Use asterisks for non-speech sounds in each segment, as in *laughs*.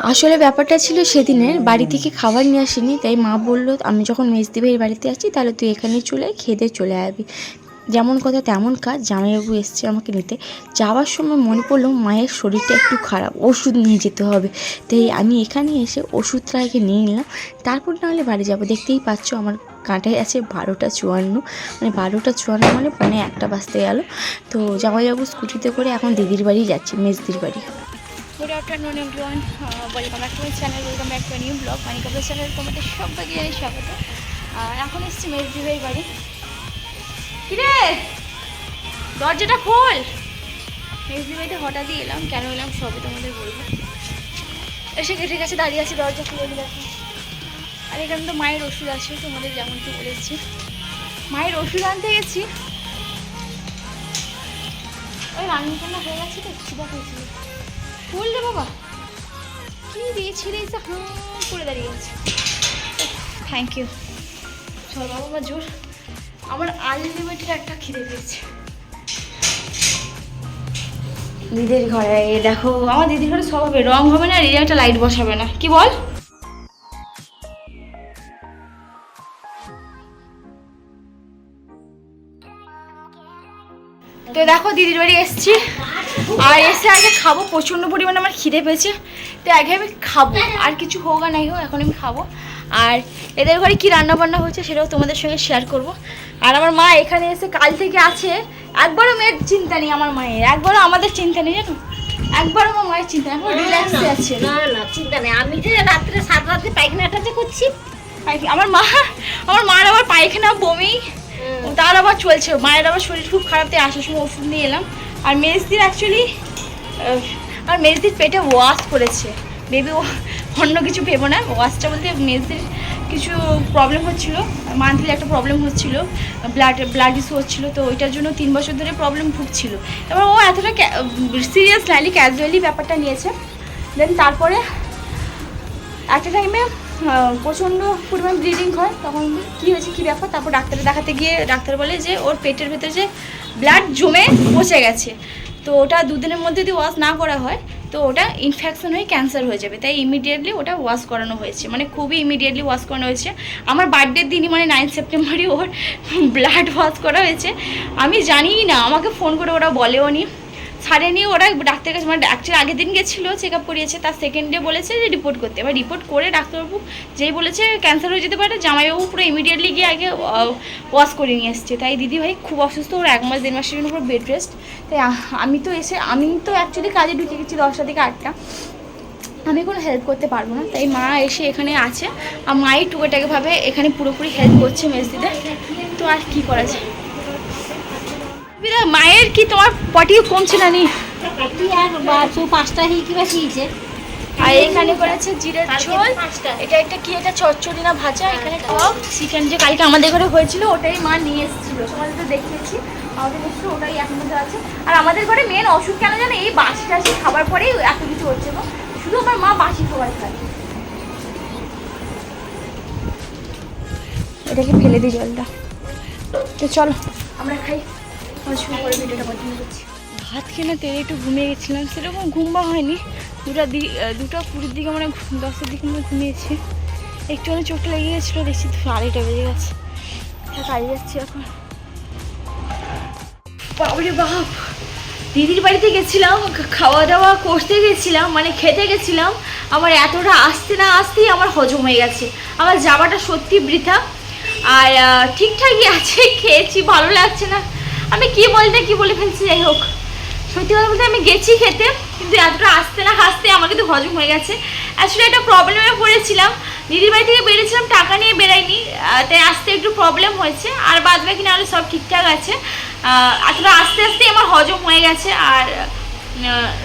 আসলে ব্যাপারটা ছিল সেদিনের বাড়ি থেকে খাবার নিয়ে আসিনি, তাই মা বলল, আমি যখন মেজদি ভাইয়ের বাড়িতে আছি, তাহলে তুই এখানে চলে খেয়ে চলে আসবি যেমন কথা তেমন কাজ, জামাইবাবু এসছে আমাকে নিতে। যাওয়ার সময় মনে পড়ল, মায়ের শরীরটা একটু খারাপ, ওষুধ নিয়ে যেতে হবে। তাই আমি এখানে এসে ওষুধটা আগে নিয়ে নিলাম। তারপর নাহলে বাড়ি যাব। দেখতেই পাচ্ছ আমার কাঁটায় আছে বারোটা চুয়ান্ন। মানে বারোটা চুয়ান্ন মানে পনে একটা বাজতে গেল। তো জামাইবাবু স্কুটিতে করে এখন দিদির বাড়ি যাচ্ছে, মেজদির বাড়ি। Good afternoon everyone welcome back to my channel welcome back to new vlog মানি কাপড় চ্যানেল তোমাদের সবাইকে জানাই স্বাগত। এখন এসেছি মেজদি ভাই বাড়ি। কিরে? দরজাটা খোল। মেজদি বাড়িতে হঠাৎই এলাম। কেন এলাম সবই তোমাদের বলব। এসে গেটের কাছে দাঁড়িয়ে আছি, দরজা খুলে দিলে। আর এখানে তো মায়ের ওষুধ আছে, তোমাদের যেমন কি বলেছি মায়ের ওষুধ আনতে গেছি। ওই রান্নাটান্না হয়ে গেছে তো খিদা পেয়েছিল ফুল রে বাবা। কি দিয়েছি রে এসে হাঁ করে দাঁড়িয়ে আছে। থ্যাংক ইউ চল বাবা মা জোর। আমার আনলিমিটেড একটা খিদে পেয়েছে। দিদির ঘরে দেখো আমার দিদির ঘরে সব হবে। রং হবে না আর একটা লাইট বসাবে না। কি বল? তো দেখো দিদির বাড়ি এসেছি। আর এসে আগে খাব প্রচণ্ড পরিমাণে আমার খিদে পেয়েছে। তো আগে আমি খাব আর কিছু হোক আর নাই হোক এখন আমি খাব। আর এদের ঘরে কি রান্না বান্না হচ্ছে সেটাও তোমাদের সঙ্গে শেয়ার করব। আর আমার মা এখানে এসে কাল থেকে আছে। একবারও মেয়ের চিন্তা নেই আমার মায়ের একবারও আমাদের চিন্তা নেই জানো? একবারও আমার মায়ের চিন্তা নেই এখন রিল্যাক্সে আছে। না না চিন্তা নেই। আমি যে রাত্রে সাত রাত্রে পায়খানাটা যে করছি আমার মা আমার মার আবার পায়খানা বমি। তার আবার চলছে। মায়ের আবার শরীর খুব খারাপ, তাই আসার সময় ওষুধ নিয়ে এলাম। আর মেজদির অ্যাকচুয়ালি আর মেজদির পেটে ওয়াশ করেছে। বেবি অন্য কিছু ভেবো না। ওয়াশটা বলতে মেজদির কিছু প্রবলেম হচ্ছিল। মান্থলি একটা প্রবলেম হচ্ছিল। ব্লাড ব্লাড ইস্যু হচ্ছিল। তো ওইটার জন্য তিন বছর ধরে প্রবলেম ভুগছিল। এবার ও এতটা সিরিয়াস লাইলি ক্যাজুয়ালি ব্যাপারটা নিয়েছে। দেন তারপরে একটা টাইমে প্রচণ্ড পরিমাণ ব্লিডিং হয়। তখন কী হয়েছে, কী ব্যাপার? তারপর ডাক্তারে দেখাতে গিয়ে ডাক্তার বলে যে, ওর পেটের ভেতরে যে ব্লাড জমে বসে গেছে। তো ওটা দুদিনের মধ্যে যদি ওয়াশ না করা হয়, তো ওটা ইনফেকশন হয়ে ক্যান্সার হয়ে যাবে। তাই ইমিডিয়েটলি ওটা ওয়াশ করানো হয়েছে। মানে খুবই ইমিডিয়েটলি ওয়াশ করানো হয়েছে। আমার বার্থডের দিনই মানে নাইন সেপ্টেম্বরই ওর ব্লাড ওয়াশ করা হয়েছে। আমি জানিই না, আমাকে ফোন করে ওরা বলেও নি ছাড়েনি ওরা, ডাক্তারের কাছে মানে অ্যাকচুয়ালি আগের দিন গেছিল চেক আপ করিয়েছে, তার সেকেন্ড ডে বলেছে যে রিপোর্ট করতে। এবার রিপোর্ট করে ডাক্তারবাবু যেই বলেছে ক্যান্সার হয়ে যেতে পারে, জামাইবাবু পুরো ইমিডিয়েটলি গিয়ে আগে ওয়াশ করে নিয়ে এসছে। তাই দিদি ভাই খুব অসুস্থ, ওর এক মাস, দেড় মাসের জন্য পুরো বেড রেস্ট তাই আমি তো এসে, আমি তো অ্যাকচুয়ালি কাজে ঢুকে গেছি দশটা থেকে আটটা। আমি কোনো হেল্প করতে পারব না। তাই মা এসে এখানে আছে। আর মাই টুকেটাকে ভাবে এখানে পুরোপুরি হেল্প করছে মেজদিদের তো আর কি করা যায়? বিরা, মায়ের কি তোমার পটিও কমছে না নি? পাঁচটা হি কি বাসিয়েছে আর এখানে করেছে জিরের ঝোল। এটা একটা কি এটা চচ্চড়ি না ভাজা? এখানে টক চিকেন যে কালকে আমাদের ঘরে হয়েছিল ওটাই মা নিয়ে এসেছিল। তোমাদের তো দেখিয়েছি। আমাদের এসেছিল ওটাই এখন মধ্যে আছে। আর আমাদের ঘরে মেন অসুখ কেন জানো এই বাসি টাসি খাবার পরেই এত কিছু হচ্ছে গো। শুধু আমার মা বাসি খাবার খায়। এটাকে ফেলে দিই জলটা। তো চলো আমরা খাই। শুরু করে ভিডিওটা কন্টিনিউ করছি ভাত খেলে তেলে একটু ঘুমিয়ে গেছিলাম সেরকম ঘুমবা হয়নি। দুটা দি দুটো কুড়ির দিকে মানে দশের দিকে মানে ঘুমিয়েছি। একটু মানে চোখটা লেগে গেছিল দেখছি তো আড়াইটা বেজে গেছে। কাজে যাচ্ছি এখন। বাবরে বাপ! দিদির বাড়িতে গেছিলাম খাওয়া দাওয়া করতে গেছিলাম মানে খেতে গেছিলাম। আমার এতটা আসতে না আসতেই আমার হজম হয়ে গেছে। আমার যাওয়াটা সত্যি বৃথা। আর ঠিকঠাকই আছে খেয়েছি ভালো লাগছে না। আমি কি বলতে কি বলে ফেলছি, যাই হোক। সত্যি কথা বলতে আমি গেছি খেতে, কিন্তু এতটা আসতে না হাসতে আমার কিন্তু হজম হয়ে গেছে। অ্যাকচুয়ালি একটা প্রবলেমে পড়েছিলাম। দিদির বাড়ি থেকে বেরিয়েছিলাম, টাকা নিয়ে বেরাইনি তাই আসতে একটু প্রবলেম হয়েছে। আর বাদ বাকি না হলে সব ঠিকঠাক আছে। এতটা আস্তে আস্তে আমার হজম হয়ে গেছে। আর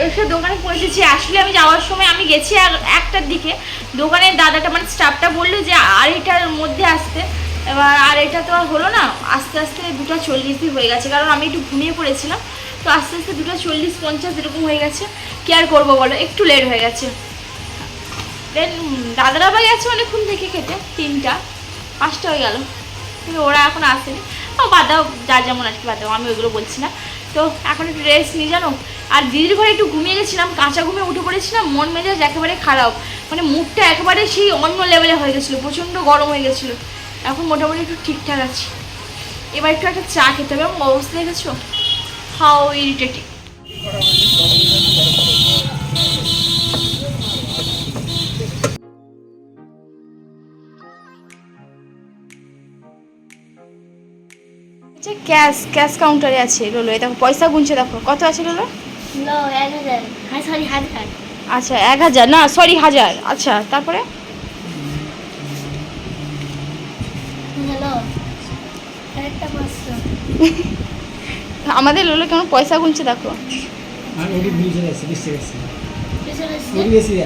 এসে দোকানে পৌঁছেছি। আসলে আমি যাওয়ার সময় আমি গেছি এক- একটার দিকে। দোকানের দাদাটা মানে স্টাফটা বলল যে আড়াইটার মধ্যে আসতে। এবার আর এটা তো আর হলো না, আস্তে আস্তে দুটো চল্লিশই হয়ে গেছে, কারণ আমি একটু ঘুমিয়ে পড়েছিলাম, তো আস্তে আস্তে দুটো চল্লিশ পঞ্চাশ এরকম হয়ে গেছে, কি আর করব বলো, একটু লেট হয়ে গেছে। দেন দাদারা ভাই গেছে অনেকক্ষণ থেকে খেতে, তিনটা, পাঁচটা হয়ে গেল কিন্তু ওরা এখন আসেনি। ও বাদ দাও যা যেমন আর কি বাদ দাও, আমি ওইগুলো বলছি না। তো এখন একটু রেস্ট নিই জানো, আর দিদির ঘরে একটু ঘুমিয়ে গেছিলাম, কাঁচা ঘুমিয়ে উঠে পড়েছিলাম, মন মেজাজ একেবারে খারাপ মানে মুখটা একেবারে সেই অন্য লেভেলে হয়ে গেছিল, প্রচণ্ড গরম হয়ে গেছিল। এখন মোটামুটি একটু ঠিকঠাক আছি। এবার একটু একটা চা খেতে হবে এবং অবস্থা দেখেছ? হাও ইরিটেটিং ক্যাশ ক্যাশ কাউন্টারে আছে লোলো দেখো পয়সা গুনছে দেখো। কত আছে লোলো হ্যাঁ আচ্ছা এক হাজার না সরি হাজার। আচ্ছা তারপরে হ্যালো একটা পাঁচশো আমাদের লোলো কেমন পয়সা গুনছে দেখো।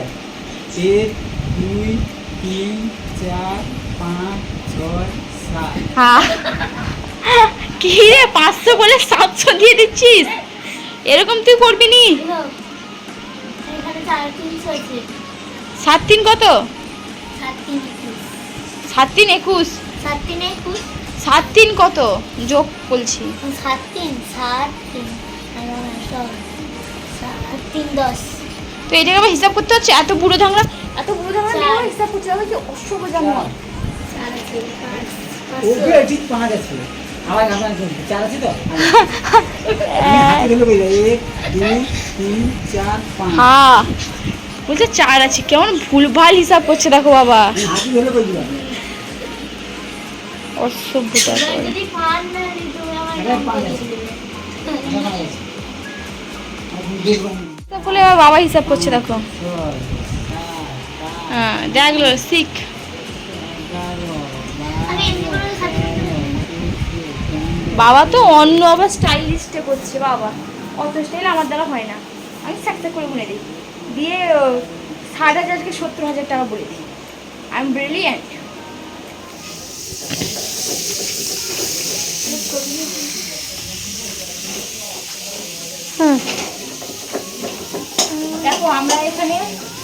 এক দুই তিন চার পাঁচ ছয় সাত। হ্যাঁ কি রে পাঁচশো বলে সাতশো দিয়ে দিচ্ছিস? এরকম তুই করবি নি? আছে সাত তিন কত? সাত তিন একুশ। সাত তিন কত? যোগ বলছি। সাত তিন সাত তিন সাত তিন দশ। তো এটাকে আবার হিসাব করতে হচ্ছে? এত বুড়ো ধাংরা এত বুড়ো ধাংরা। নিয়ে হিসাব করতে হবে কি অসভ্য জানো আছে পাঁচ ওগুলো পাঁচশো ঠিক পাঁচ আছে আমার আপনার চার আছে তো? আমি হাতে ধরে বলি এক দুই তিন চার পাঁচ। হ্যাঁ। বলছে চার আছে। কেমন ভুলভাল হিসাব করছে দেখো বাবা। অসভ্যতা পান বলে *laughs* বাবা হিসাব করছে দেখো। হ্যাঁ দেখল শিখ। করে বাবা তো অন্য আবার স্টাইলিস্টে করছে বাবা। অত স্টাইল আমার দ্বারা হয় না। আমি সাকসা করে গুনে দিই। দিয়ে ষাট হাজারকে সত্তর হাজার টাকা বলে দিই। আই এম ব্রিলিয়েন্ট দেখো, আমরা এখানে,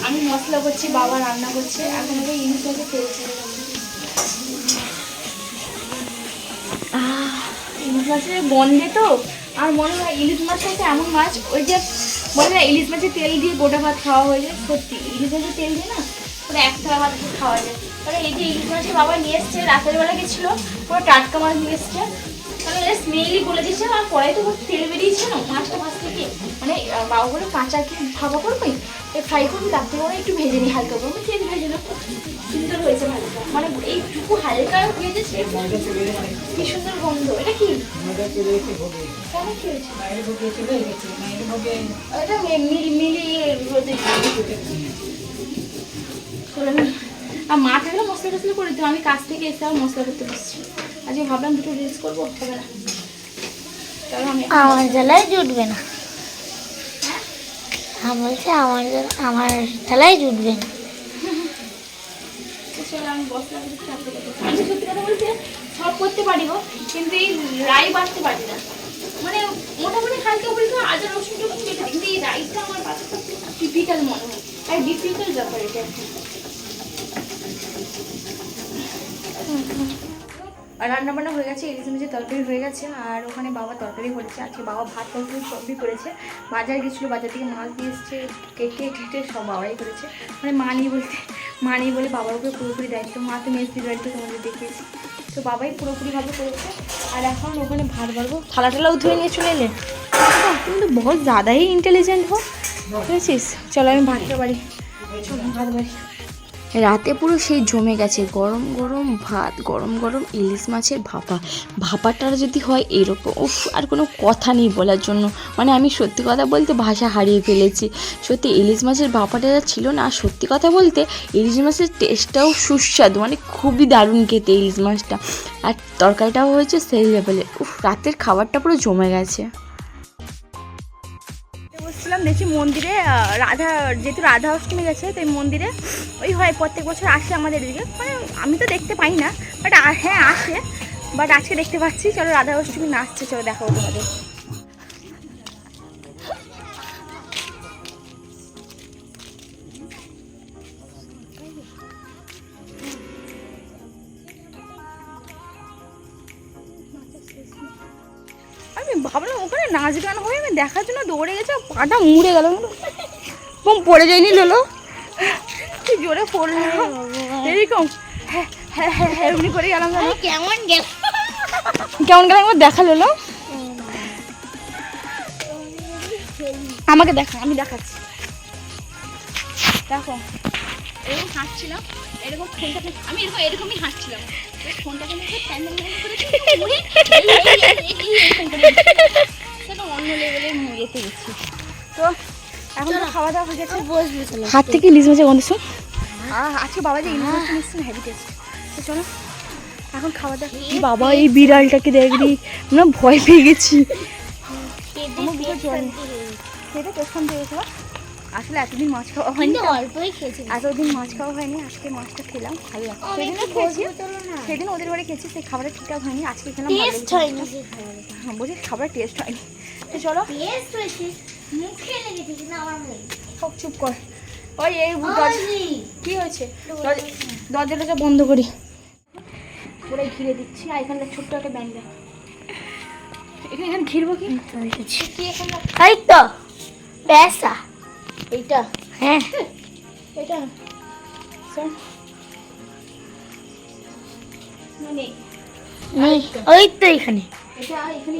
আমি মশলা করছি, বাবা রান্না করছে, এখন আমি ইলিশ মাছের গন্ধে তো, আর মনে হয় ইলিশ মাছটা এমন মাছ, ওই যে না ইলিশ মাছের তেল দিয়ে গোটা ভাত খাওয়া হয়ে যায়, সত্যি। ইলিশ মাছের তেল দিয়ে না পুরো এক থালা ভাত খাওয়া যায়। মানে এই যে ইলিশ মাছের বাবা নিয়ে এসছে রাতের বেলা গেছিল পুরো টাটকা মাছ নিয়ে এসছে। মানে স্মেলই বলে দিয়েছে আর কড়াই তো তেল বেরিয়েছে না? মাছটা মাছ থেকে মানে বাবা বলে কাঁচা কি ভাবা করবি? ফ্রাই করবি? তার থেকে একটু ভেজে নিই হালকা করে। তেল ভেজে নেব? সুন্দর হয়েছে ভালোটা মানে এইটুকু হালকা মানে কি সুন্দর গন্ধ। এটা কি? এটা মিলি রোদে আমি- আর মা থাকলে মশলা টসলা করে দিতাম আমি কাজ থেকে এসে আর মশলা করতে বসছি। আজকে ভাবলাম দুটো রিলস করব হবে না চলো আমি আমার জ্বালায় জুটবে না। আমি বলছি আমার আমার জ্বালায় জুটবে না। আমি করে আমি সত্যি কথা বলতে সব করতে পারি গো কিন্তু এই রাই বাড়তে পারি না। মানে মোটামুটি হালকা বলি তো আদা রসুন টসুন কিন্তু এই রাইসটা আমার বাচ্চা টিপিক্যাল মনে হয়। আর ডিফিকাল্ট ব্যাপার এটা। আর রান্না বান্না হয়ে গেছে, ইলিশ মাছের তরকারি হয়ে গেছে, আর ওখানে বাবা তরকারি হচ্ছে, আজকে বাবা ভাত তরকারি সবই করেছে। বাজার গেছিল, বাজার থেকে মাছ দিয়ে এসছে, কেটে কেটে সব বাবাই করেছে। মানে মা নেই বলতে, মা নেই বলে বাবার উপরে পুরোপুরি দায়িত্ব, মা তো মেজদির দায়িত্ব তোমাদের দেখিয়েছি। তো বাবাই পুরোপুরিভাবে করেছে, আর এখন ওখানে ভাত বাড়বো। থালা টালাও ধুয়ে নিয়ে চলে এলে? তুমি তো বহুত জাদাই ইন্টেলিজেন্ট হো। বুঝেছিস? চলো আমি ভাত বাড়ি ভাত বাড়ি। রাতে পুরো সেই জমে গেছে। গরম গরম ভাত, গরম গরম ইলিশ মাছের ভাপা। ভাপাটার যদি হয় এরকম, উফ, আর কোনো কথা নেই বলার জন্য। মানে আমি সত্যি কথা বলতে ভাষা হারিয়ে ফেলেছি। সত্যি, ইলিশ মাছের ভাপাটা যা ছিল না, সত্যি কথা বলতে ইলিশ মাছের টেস্টটাও সুস্বাদু। মানে খুবই দারুণ খেতে ইলিশ মাছটা। আর তরকারিটাও হয়েছে সেই লেভেলে উফ, রাতের খাবারটা পুরো জমে গেছে। বসছিলাম দেখছি মন্দিরে রাধা, যেহেতু রাধা অষ্টমী গেছে তো এই মন্দিরে ওই হয় প্রত্যেক বছর আসে আমাদের এদিকে। মানে আমি তো দেখতে পাই না বাট হ্যাঁ আসে। বাট আজকে দেখতে পাচ্ছি, চলো রাধা অষ্টমী নাচছে চলো দেখাবো তোমাদের। আমি ভাবলাম নাচ গান হয়ে আমি দেখার জন্য দৌড়ে গেছে পাটা মুড়ে গেল কম পড়ে যায়নি লোলো কি জোরে পড়ল এরকম হ্যাঁ হ্যাঁ হ্যাঁ হ্যাঁ এমনি করে গেলাম কেমন গেল কেমন গেল একবার দেখা লোলো আমাকে দেখা আমি দেখাচ্ছি দেখো এরকম হাঁটছিলাম এরকম ফোনটাকে আমি এরকম এরকমই হাঁটছিলাম ফোনটাকে প্যান্ডেল করে সেটা অন্য লেভেলের ইয়েতে গেছি। তো এখন তো খাওয়া দাওয়া হয়ে গেছে বসবি হাত থেকে ইলিশ মাছের গন্ধ শুন। আজকে বাবা যে ইলিশ নিচ্ছেন হেভি টেস্ট তো চলো এখন খাওয়া দাওয়া বাবা এই বিড়ালটাকে দেখবি আমরা ভয় পেয়ে গেছি। আমার বুকে জল। সেটা টেস্ট দিয়েছিল আসলে এতদিন মাছ খাওয়া হয়নি অল্পই খেয়েছি এতদিন মাছ খাওয়া হয়নি আজকে মাছটা খেলাম। ভালো সেদিনও খেয়েছি। সেদিন ওদের বাড়ি খেয়েছি সেই খাবারের ঠিকঠাক হয়নি। আজকে খেলাম টেস্ট হয়নি হ্যাঁ বলছি খাবারের টেস্ট হয়নি। তো চলো। টেস্ট হয়েছে। মুখে আমার সব চুপ কর। ওই এই কি হয়েছে? দরজা- দরজাটা বন্ধ করি। পুরো ঘিরে দিচ্ছি। আর এখানে ছোট্ট একটা ব্যাংক এখানে এখানে ঘিরবো কি? কি এখানে এই তো পেসা এইটা। হ্যাঁ। এটা না। স্যার। না, নেই নেই ওই তো এখানে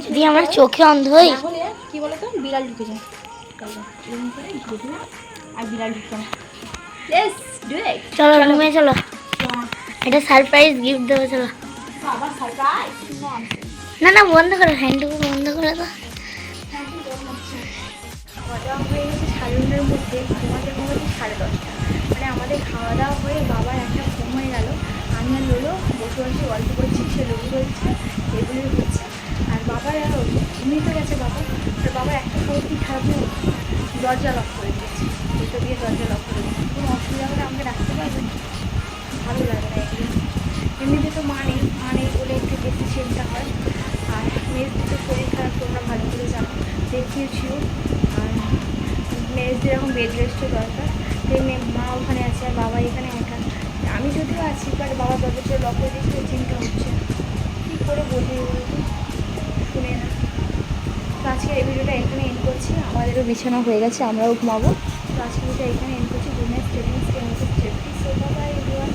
যদি আমার চোখে অন্ধ হই কি বলতো? বিড়াল ঢুকে যায় আর বিড়াল না চলো রুমে চলো। এটা সারপ্রাইজ গিফট দেবো চলো। না না বন্ধ করো হ্যান্ডটুকু বন্ধ করে দাও। সাড়ে ঘুমাতে ঘুমাতে সাড়ে দশটা। মানে আমাদের খাওয়া দাওয়া হয়ে বাবার একটা ঘুম হয়ে গেল। আমি আর লোলো বসে বসে গল্প করছি, সে লঘু বলছে এগুলো হচ্ছে। আর বাবার ঘুমিয়ে তো গেছে বাবা। আর বাবার একটা কি খারাপ দরজা লক করে দিয়েছে। দুটো দিয়ে দরজা লক করে দিয়েছে। কোনো অসুবিধা হলে আমাকে রাখতে পারবেন ভালো লাগে না এগুলো। এমনিতে তো মা নেই মা নেই বলে একটু বেশি চিন্তা হয়। আর মেয়ের তো শরীর খারাপ, তোমরা ভালো করে জানো। দেখিয়েছিও। আর যেরকম বেড রেস্টের দরকার মেয়ে মা ওখানে আছে আর বাবা এখানে একা। আমি যদিও আছি বাট বাবা দরজাটা লক দিয়েছে চিন্তা হচ্ছে কী করে বলি? শুনে না। তো আজকে এই ভিডিওটা এখানে এন্ড করছি। আমাদেরও বিছানা হয়ে গেছে, আমরাও ঘুমাবো। তো আজকে ভিডিওটা এখানে এন করছি। Good night staying stay everyone